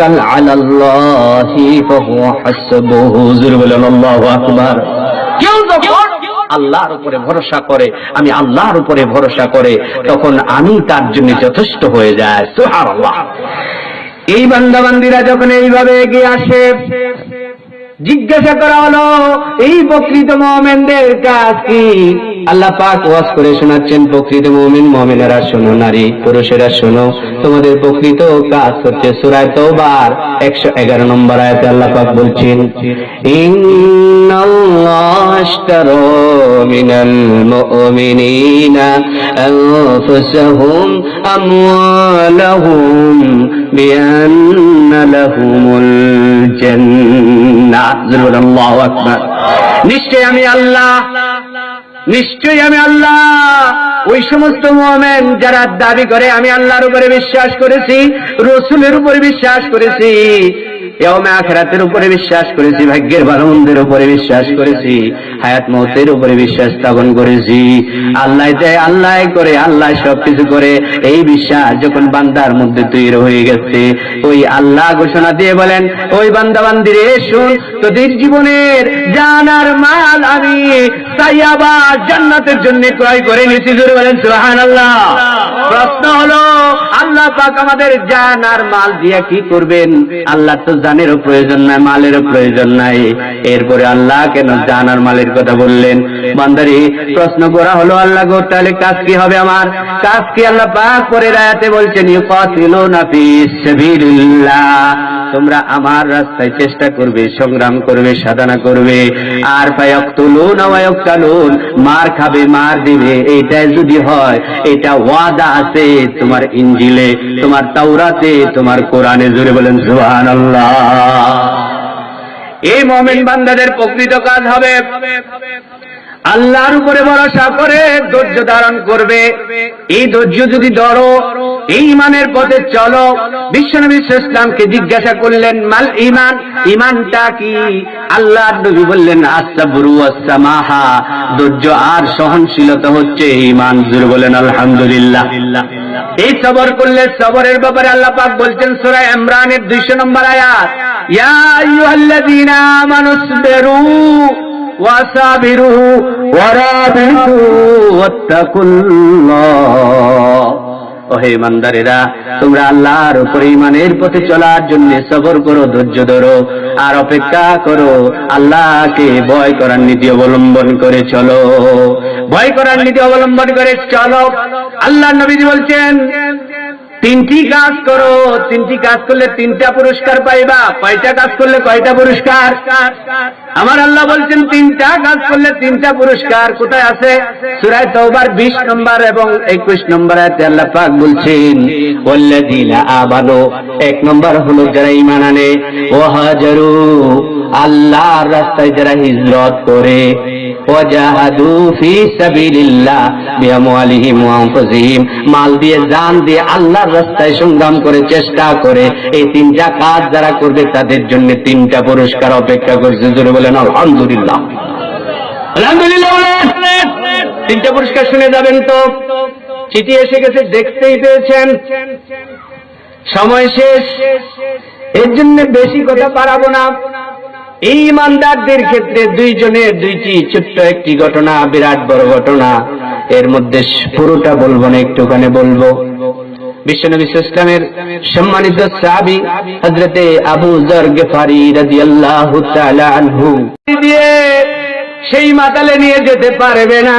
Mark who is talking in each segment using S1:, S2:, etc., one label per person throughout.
S1: على الله فهو حسبه হুজুর বলেন আল্লাহু আকবার কেউ যখন আল্লাহর উপরে ভরসা করে আমি আল্লাহর উপরে ভরসা করে তখন আমি তার জন্য যথেষ্ট হয়ে যায় সুবহানাল্লাহ এই বান্দাবান্দিরা যখন এইভাবে এগিয়ে আসে জিজ্ঞাসা করা হলো এই প্রকৃত মোমেনদের কাজ কি আল্লাহ পাক ওয়াজ করে শোনাচ্ছেন, প্রকৃত মোমিন, মোমিনেরা শোনো, নারী, পুরুষেরা শোনো। তোমাদের প্রকৃত কাজ হচ্ছে সুরায় তওবার, একশো এগারো নম্বর আয়াতে আল্লাহ পাক বলছেন নিশ্চয় আমি আল্লাহ নিশ্চয়ই আমি আল্লাহ। ওই সমস্ত মোহামেন যারা দাবি করে, আমি আল্লাহর উপরে বিশ্বাস করেছি, রসুলের উপরে বিশ্বাস করেছি। ইয়াউমে আখেরাতের উপরে বিশ্বাস করেছি, ভাগ্যের ভালো মন্দের উপরে বিশ্বাস করেছি, হায়াত মৌতের উপরে বিশ্বাস স্থাপন করেছি। আল্লাহ দেয় আল্লাহ করে, আল্লাহ সবকিছু করে, এই বিশ্বাস যখন বান্দার মধ্যে তৈরি হয়ে গেছে, ওই আল্লাহ ঘোষণা দিয়ে বলেন, ওই বান্দা শুন তোদের জীবনের জানার মাল আমি জান্নাতের জন্য ক্রয় করে নিয়েছি জোরে বলেন সুহান আল্লাহ প্রশ্ন হলো, আল্লাহ পাক আমাদের জান আর মাল দিয়া কি করবেন? আল্লাহ তো জানেরও প্রয়োজন নাই মালেরও প্রয়োজন নাই। এরপরে আল্লাহ কেন জান আর মালের কথা বললেন? বান্দারি, প্রশ্ন করা হলো, আল্লাহ গো, তাহলে কাজ কি হবে আমার? কাজ কি আল্লাহ পাক পরে রায়াতে বলছেন, ইউকাতিলুনা ফি সাবিলিল্লাহ তোমরা আমার রাস্তায় চেষ্টা করবে, সংগ্রাম করবে, সাধনা করবে। আর ফায়াকতুলুন ওয়ায়াকতালুন মার খাবে, মার দিবে, এইটাই যদি হয়, এটা ওয়াদা আছে তোমার ইঞ্জিলে তোমার তাওরাতে, তোমার কোরআনে জুড়ে বলেন, সুবহানাল্লাহ। এই মমিন বান্দাদের প্রকৃত কাজ হবে আল্লাহর উপরে ভরসা করে ধৈর্য ধারণ করবে। এই ধৈর্য যদি ধরো, এই ইমানের পথে চলো। বিশ্বনবী ইসলামকে জিজ্ঞাসা করলেন, মাল ইমান ইমানটা কি? আল্লাহ নবী বললেন আসাবরু আসামাহা ধৈর্য আর সহনশীলতা হচ্ছে ইমান জুর বলেন, আলহামদুলিল্লাহ। এই সবর করলে সবরের ব্যাপারে আল্লাহ পাক বলছেন সূরা ইমরানের 200 নম্বর আয়াত ইয়া আইয়ুহাল্লাযীনা আমানুসবিরু وصابروا ورابطوا واتقوا الله ওহে ইমানদারেরা তোমরা আল্লাহর উপরে ইমানের পথে চলার জন্য সবর করো ধৈর্য ধরো আর অপেক্ষা করো আল্লাহকে ভয় করার নীতি অবলম্বন করে চলো ভয় করার নীতি অবলম্বন করে চলো। আল্লাহ নবীজি বলছেন, তিনটি কাজ করো। তিনটি কাজ করলে তিনটা পুরস্কার পাইবা। কয়টা কাজ করলে কয়টা পুরস্কার? আমার আল্লাহ বলছেন, তিনটা কাজ করলে তিনটা পুরস্কার কোথায় আছে? সুরায় তওবার বিশ নম্বর এবং একুশ নম্বর আয়াতে আল্লাহ পাক বলছেন, ওয়াল্লাযীনা আমানু এক নম্বর হলো যারা ঈমান আনে। ও হাজারু আল্লাহর রাস্তায় যারা হিজরত করে। ওয়াজাহাদু ফি সাবিলিল্লাহ বিআমওয়ালিহিম ওয়া আনফুসিহিম মাল দিয়ে, জান দিয়ে আল্লাহর রাস্তায় সংগ্রাম করে, চেষ্টা করে, এই যারা করবে তাদের জন্য তিনটা পুরস্কার অপেক্ষা করছে। জোরে বলেন, আলহামদুলিল্লাহ। আলহামদুলিল্লাহ তিনটা পুরস্কার শুনে যাবেন তো। চিঠি এসে গেছে, দেখতেই পেয়েছেন। সময় শেষ। এর জন্য বেশি কথা পারাবো না। এই ইমানদারদের ক্ষেত্রে দুইজনের দুইটি ছোট্ট একটি ঘটনা, বিরাট বড় ঘটনা। এর মধ্যে পুরোটা বলব না, একটুখানে বলব। বিশ্বনবী ইসলামের সম্মানিত সাহাবী হজরতে আবু জর গেফারি রাজি আল্লাহ দিয়ে সেই মাতালে নিয়ে যেতে পারবে না।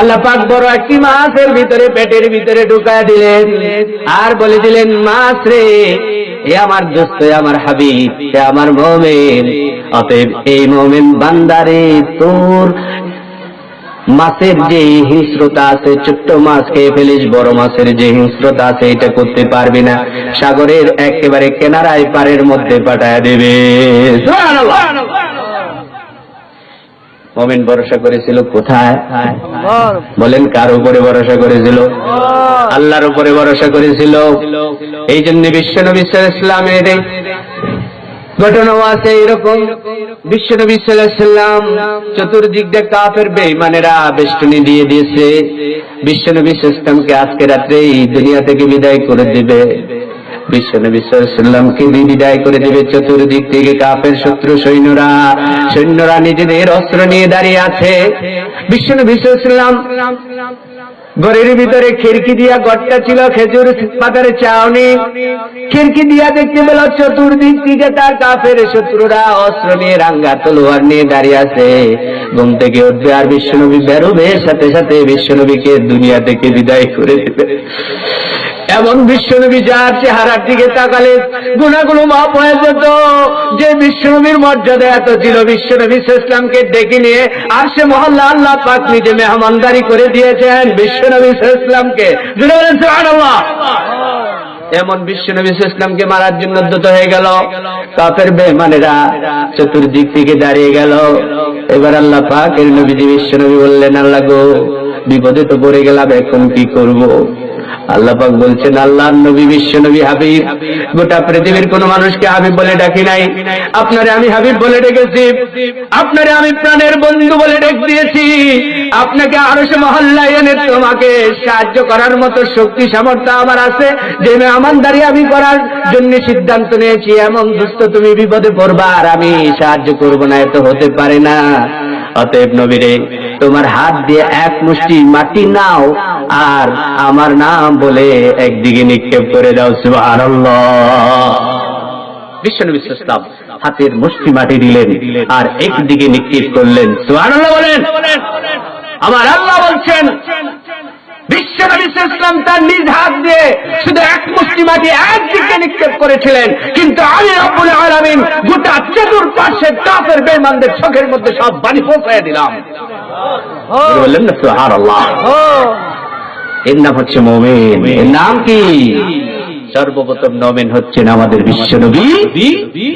S1: আল্লাহ পাক বড় একটি মাছের ভিতরে পেটের ভিতরে ঢুকায় দিলেন। আর বলে দিলেন মাছ রে এ আমার দোস্ত আমার হাবিব এ আমার মোমেন। অতএব এই মোমেন বান্দারে তোর মাছের যে হিংস্রতা আছে ছোট্ট মাছ খেয়ে ফেলিস বড় মাছের যে হিংস্রতা আছে এটা করতে পারবি না। সাগরের একেবারে কেনারায় পারের মধ্যে পাঠায় দেবে। মোমেন ভরসা করেছিল কোথায়? বলেন কার উপরে ভরসা করেছিল? আল্লাহর উপরে ভরসা করেছিল। এই জন্য বিশ্বনবী ইসলামের ঘটনাও আছে এরকম। বিশ্বনবী সাল্লাম চতুর্দিক দিয়ে কাফের বেঈমানেরা বেষ্টনী দিয়ে দিয়েছে। বিশ্বনবী ইসলামকে আজকে রাত্রে এই দুনিয়া থেকে বিদায় করে দিবে। বিদায় করে দেবে চতুর্দিক থেকে কাপের শত্রু সৈন্যরা? সৈন্যরা নিজেদের অস্ত্র নিয়ে দাঁড়িয়ে আছে। ঘরের ভিতরে খিড়কি দিয়া গড়টা ছিল খেজুর পাতার চাউনি। খিড়কি দিয়া দেখতে পেল চতুর্দিক থেকে তার কাফের শত্রুরা অস্ত্র নিয়ে রাঙ্গা তলোয়ার নিয়ে দাঁড়িয়ে আছে। ঘুম থেকে উঠবে আর বিশ্বনবী বেরোবে, সাথে সাথে বিশ্বনবীকে দুনিয়া থেকে বিদায় করে দেবে। এমন বিশ্বনবী যার চেহারার দিকে তাকালে গুণাগুলো মাপ হয়ে যেত। যে বিশ্বনবীর মর্যাদা এত ছিল, বিশ্বনবী ইসলামকে ডেকে নিয়ে আর সে মহল্লা আল্লাহ পাক নিজে মেহমানদারি করে দিয়েছেন বিশ্বনবী ইসলামকে এমন বিশ্বনবী ইসলামকে মারার জন্য দ্রুত হয়ে গেল। কাপের বেমানেরা চতুর্দিক থেকে দাঁড়িয়ে গেল। এবার আল্লাহ পাক এর নবীজি বিশ্বনবী বললেন, আল্লাহ গো, বিপদে তো পড়ে গেলাম, এখন কি করব? আল্লাহ পাক বলছেন আল্লাহ নবী বিশ্ব নবী হাবিব। গোটা পৃথিবীর কোন মানুষকে হাবিব বলে ডাকি নাই। আপনারে আমি হাবিব বলে ডেকেছি। আপনারে আমি প্রাণের বন্ধু বলে ডেক দিয়েছি। আপনাকে আরও সে মহল্লায় এনে তোমাকে সাহায্য করার মতো শক্তি, সামর্থ্য আমার আছে। যে আমানদারি আমি করার জন্য সিদ্ধান্ত নিয়েছি, এমন দুস্থ তুমি বিপদে পড়বা আর আমি সাহায্য করব না এত হতে পারে না। অতএব নবীরে, তোমার হাত দিয়ে এক মুষ্টি মাটি নাও, আর আমার নাম বলে একদিকে নিক্ষেপ করে দাও সুবাহ বিশ্বনবী ইসলাম হাতের মুষ্টি মাটি দিলেন, আর একদিকে নিক্ষেপ করলেন, সুবহানাল্লাহ বলেন। আমার আল্লাহ বলছেন বিশ্বনবী ইসলাম তার নিজ হাত দিয়ে শুধু এক মুষ্টি মাটি একদিকে নিক্ষেপ করেছিলেন। কিন্তু আমি রব্বুল আলামিন গোটা চতুর্পাশের কাফের বেঈমানদের চোখের মধ্যে সব বাড়ি পৌঁছায় দিলাম। বললেন না সুবহানাল্লাহ। এর নাম হচ্ছে মোমেন। এর নাম কি? সর্বপ্রথম নমেন হচ্ছেন আমাদের বিশ্বনবী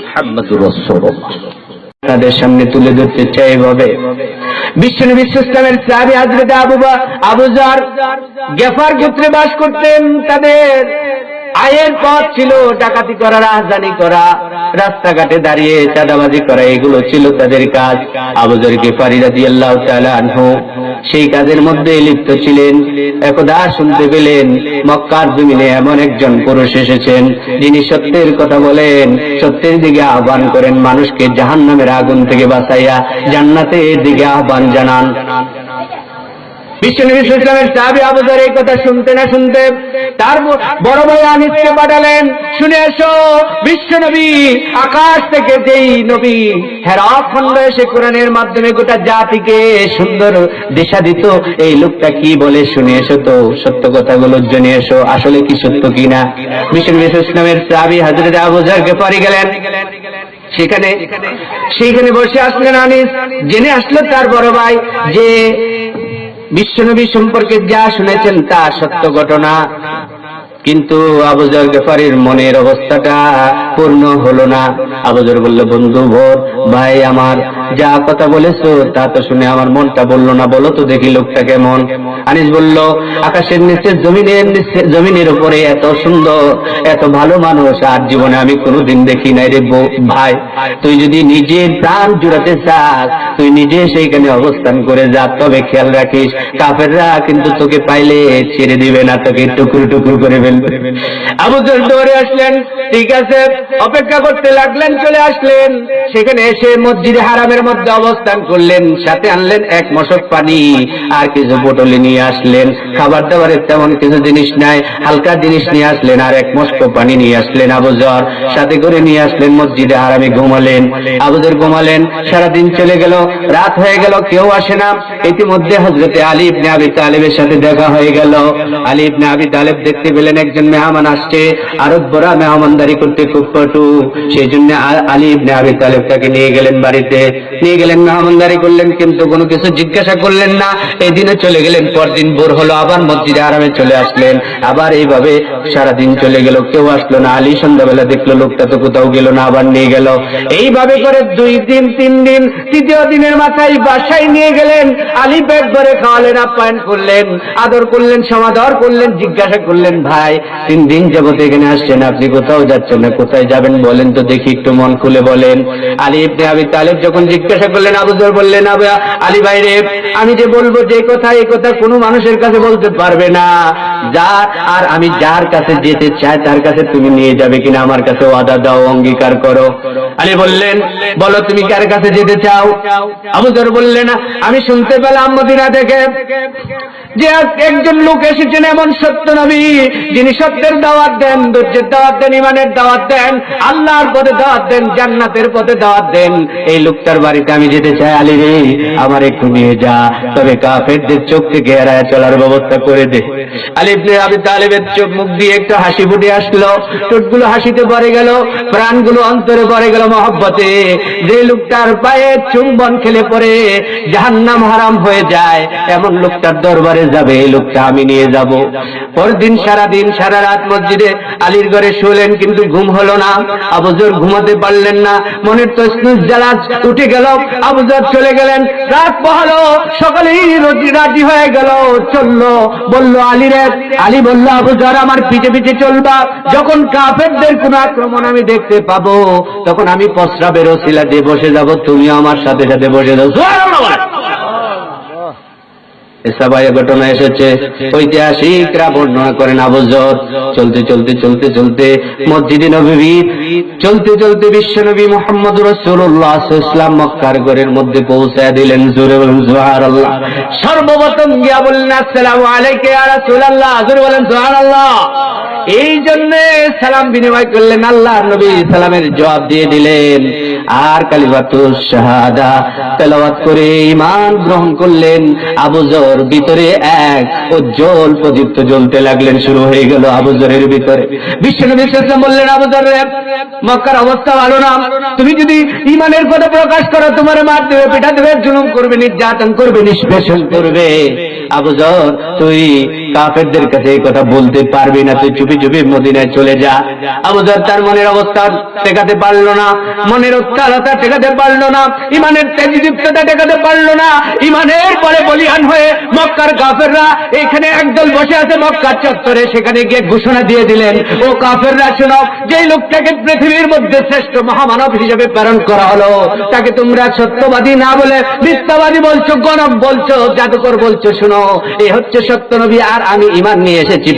S1: মুহাম্মদুর রাসূলুল্লাহ। তাদের সামনে তুলে ধরতে চাই এভাবে। বিশ্বনবী ইসলামের সাহাবী হাজরত আবুবা আবুজার গেফার ক্ষেত্রে বাস করতেন, তাদের আয়ের পথ ছিল ডাকাতি করা, রাজধানী করা, রাস্তাঘাটে দাঁড়িয়ে চাঁদাবাজি করা, এগুলো ছিল তাদের কাজ। আবুজর গেফারি রাজি আল্লাহ সেই কাজের মধ্যে লিপ্ত ছিলেন। একদা শুনতে পেলেন, মক্কার জমিনে এমন একজন পুরুষ এসেছেন। যিনি সত্যের কথা বলেন, সত্যের দিকে আহ্বান করেন মানুষকে জাহান্নামের আগুন থেকে বাঁচাইয়া জান্নাতের দিকে আহ্বান জানান। বিশ্বনবী ইসলামের সাহাবী আবুজার এই কথা শুনতে না শুনতে তার বড় ভাই আনিসকে পাঠালেন, শুনে এসো বিশ্বনবী আকাশ থেকে যেই নবী হেরা খন্ড এসে কোরআনের মাধ্যমে গোটা জাতিকে সুন্দর দিশা দিত, এই লোকটা কি বলে শুনে এসো তো, সত্য কথাগুলো জেনে এসো, আসলে কি সত্য কিনা বিশ্বনবী ইসলামের সাহাবী হাজরত আবুজারকে পারি গেলেন। সেখানে সেইখানে বসে আসলেন আনিস, জেনে আসলো তার বড় ভাই যে বিশ্বনবী সম্পর্কে যা শুনেছেন তা সত্য ঘটনা। কিন্তু আবুজর গেফারির মনের অবস্থাটা পূর্ণ হলো না। আবুজর বলল, বন্ধু, ভোর। ভাই, আমার যা কথা বলেছ, তা তো শুনে আমার মনটা বলল না। বলো তো দেখি লোকটা কেমন? আনিস বলল, আকাশের নিচে জমিনের নিচে জমিনের উপরে এত সুন্দর, এত ভালো মানুষ, আর জীবনে আমি কোনোদিন দেখি নাই রে ভাই। তুই যদি নিজের প্রাণ জুড়াতে চাস, তুই নিজে সেইখানে অবস্থান করে যা, তবে খেয়াল রাখিস, কাফেররা কিন্তু তোকে পাইলে ছেড়ে দিবে না, তোকে টুকরো টুকরো করে ফেলবে আবু জর দৌড়ে আসলেন, ঠিক আছে, অপেক্ষা করতে লাগলেন, চলে আসলেন। সেখানে এসে মসজিদে হারামের মধ্যে অবস্থান করলেন, সাথে আনলেন এক মশক পানি আর কিছু বোতলে নিয়ে আসলেন। খাবার দাবারের তেমন কিছু জিনিস নাই, হালকা জিনিস নিয়ে আসলেন আর এক মস্ক পানি নিয়ে আসলেন আবুজর সাথে করে নিয়ে আসলেন মসজিদে হারামে ঘুমালেন। আবুজর ঘুমালেন, সারাদিন চলে গেল, রাত হয়ে গেল, কেউ আসে না। ইতিমধ্যে হজরতে আলী ইবনে আবি তালেবের সাথে দেখা হয়ে গেল। আলী ইবনে আবি তালেব দেখতে পেলেন একজন মেহমান আসছে আরবরা মেহমানদারি করতে খুব পটু সেই জন্য আলী ইবনে আবি তালেব তাকে নিয়ে গেলেন বাড়িতে। নিয়ে গেলেন মেহমানদারি করলেন, কিন্তু কোনো কিছু জিজ্ঞাসা করলেন না। এই দিনে চলে গেলেন, পরদিন ভোর হলো, আবার মসজিদে আরামে চলে আসলেন। আবার এইভাবে সারাদিন চলে গেল, কেউ আসলো না। আলী সন্ধ্যাবেলা দেখল, লোকটা তো কোথাও গেল না, আবার নিয়ে গেল। এইভাবে করে দুই দিন, তিন দিন, তৃতীয় দিনের মাথায় বাসায় নিয়ে গেলেন। আলী পেট ভরে খাওয়ালেন, আপ্যায়ন করলেন, আদর করলেন, সমাদর করলেন, জিজ্ঞাসা করলেন, ভাই ভাই, তিন দিন যাবত এখানে আসছেন, আপনি কোথাও যাচ্ছেন না, কোথায় যাবেন বলেন তো দেখি, একটু মন খুলে বলেন। আলী ইবনে আবি তালেব যখন জিজ্ঞাসা করলেন, আবু যর বললেন আলী ভাই রে, আমি যে বলব যে কথা, এই কথা কোনো মানুষের কাছে বলতে পারবে না। যা, আর আমি যার কাছে যেতে চাই, তার কাছে তুমি নিয়ে যাবে কিনা, আমার কাছে ওয়াদা দাও, অঙ্গীকার করো। আলী বললেন, বলো, তুমি কার কাছে যেতে চাও? আবু যর বললেন, আমি শুনতে পেলাম মদিনা থেকে। যে একজন লোক এসেছেন এমন সত্য নবী, যিনি সত্যের দাওয়াত দেন, ধৈর্যের দাওয়াত দেন, ইমানের দাওয়াত দেন, আল্লাহর পথে দাওয়াত দেন, জান্নাতের পথে দাওয়াত দেন। এই লোকটার বাড়িতে আমি যেতে চাই, আলী রে, আমার একটু নিয়ে যা, তবে কাফেরদের চোখ থেকে এড়ায় চলার ব্যবস্থা করে দে। আলী ইবনে আবি তালেবের চোখ মুখ দিয়ে একটু হাসি ফুটে আসলো। ঠোঁটগুলো হাসিতে পড়ে গেল, প্রাণগুলো অন্তরে পড়ে গেল মহব্বতে। যে লোকটার পায়ে চুম্বন খেলে পড়ে, জাহান্নাম হারাম হয়ে যায়, এমন লোকটার দরবারে যাবে, এই লোকটা আমি নিয়ে যাব। পরদিন সারা দিন সারা রাত মসজিদে আলীর ঘরে শুলেন, কিন্তু ঘুম হলো না। আবুজর ঘুমাতে পারলেন না। মনের তো স্নুজ জ্বালা উঠে গেল। আবুজর চলে গেলেন। রাত পহলো সকালেই রোজি হয়ে গেল। চলল, বলল, আলী রে। আলী বলল আবুজর আমার পিছে পিছে চলবা। যখন কাফেরদের কোন আক্রমণ আমি দেখতে পাবো, তখন আমি প্রস্রাবের ওসিলা দিয়ে বসে যাব। তুমি আমার সাথে সাথে বসে যাও। সর্বপ্রথম গিয়া বললেন, আসসালামু এই জন্য সালাম বিনিময় করলেন আল্লাহ নবী, সালামের জবাব দিয়ে দিলেন। আর তেলাওয়াত করে ঈমান গ্রহণ করলেন। আবুজর ভিতরে এক উজ্জ্বল প্রদীপ্ত জ্বলতে লাগলেন, শুরু হয়ে গেল আবুজরের ভিতরে। বিশ্বনবী বললেন আবুজর মক্কার অবস্থা ভালো না। তুমি যদি ঈমানের কথা প্রকাশ করো, তোমার মার দেবে পিঠা দেবে জুলুম করবে, নির্যাতন করবে, নিষ্পেষণ করবে। আবুজর তুই কাফেরদের কাছে এই কথা বলতে পারবি না, তুই চুপি চুপি মদিনায় চলে যা। আবুজর তার মনের অবস্থা টেকাতে পারল না, মনের উত্তালতা টেকাতে পারল না ইমানের তেজদীপ্ততা টেকাতে পারল না। ইমানের পরে বলিয়ান হয়ে মক্কার কাফেররা এখানে একদল বসে আছে মক্কার চত্বরে, সেখানে গিয়ে ঘোষণা দিয়ে দিলেন, ও কাফেররা, শোনো যে লোকটাকে পৃথিবীর মধ্যে শ্রেষ্ঠ মহামানব হিসেবে প্রেরণ করা হলো, তাকে তোমরা সত্যবাদী না বলে মিথ্যাবাদী বলছো, গণক বলছো, জাদুকর বলছো, শোনো, এ হচ্ছে সত্য নবী, আর আমি ইমান নিয়ে এসেছি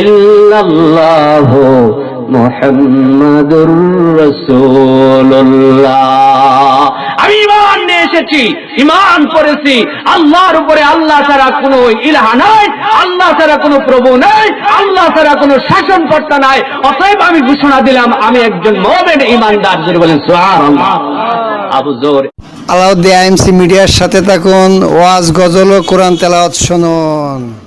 S1: ইল্লাল্লাহু মুহাম্মাদুর রাসূলুল্লাহ। আমি ইমান ইমান করেছি, আল্লাহর উপরে আল্লাহ ছাড়া কোনো ইলাহা নাই, আল্লাহ ছাড়া কোনো প্রভু নাই, আল্লাহ ছাড়া কোনো শাসন কর্তা নাই, অতএব আমি ঘোষণা দিলাম, আমি একজন মোমেন ইমানদার যদি বলেন, সুবহানাল্লাহ। আবু জোর
S2: আলাউদ্দিন আইএমসি মিডিয়ার সাথে থাকুন, ওয়াজ, গজল ও কোরআন তেলাওয়াত শুনুন।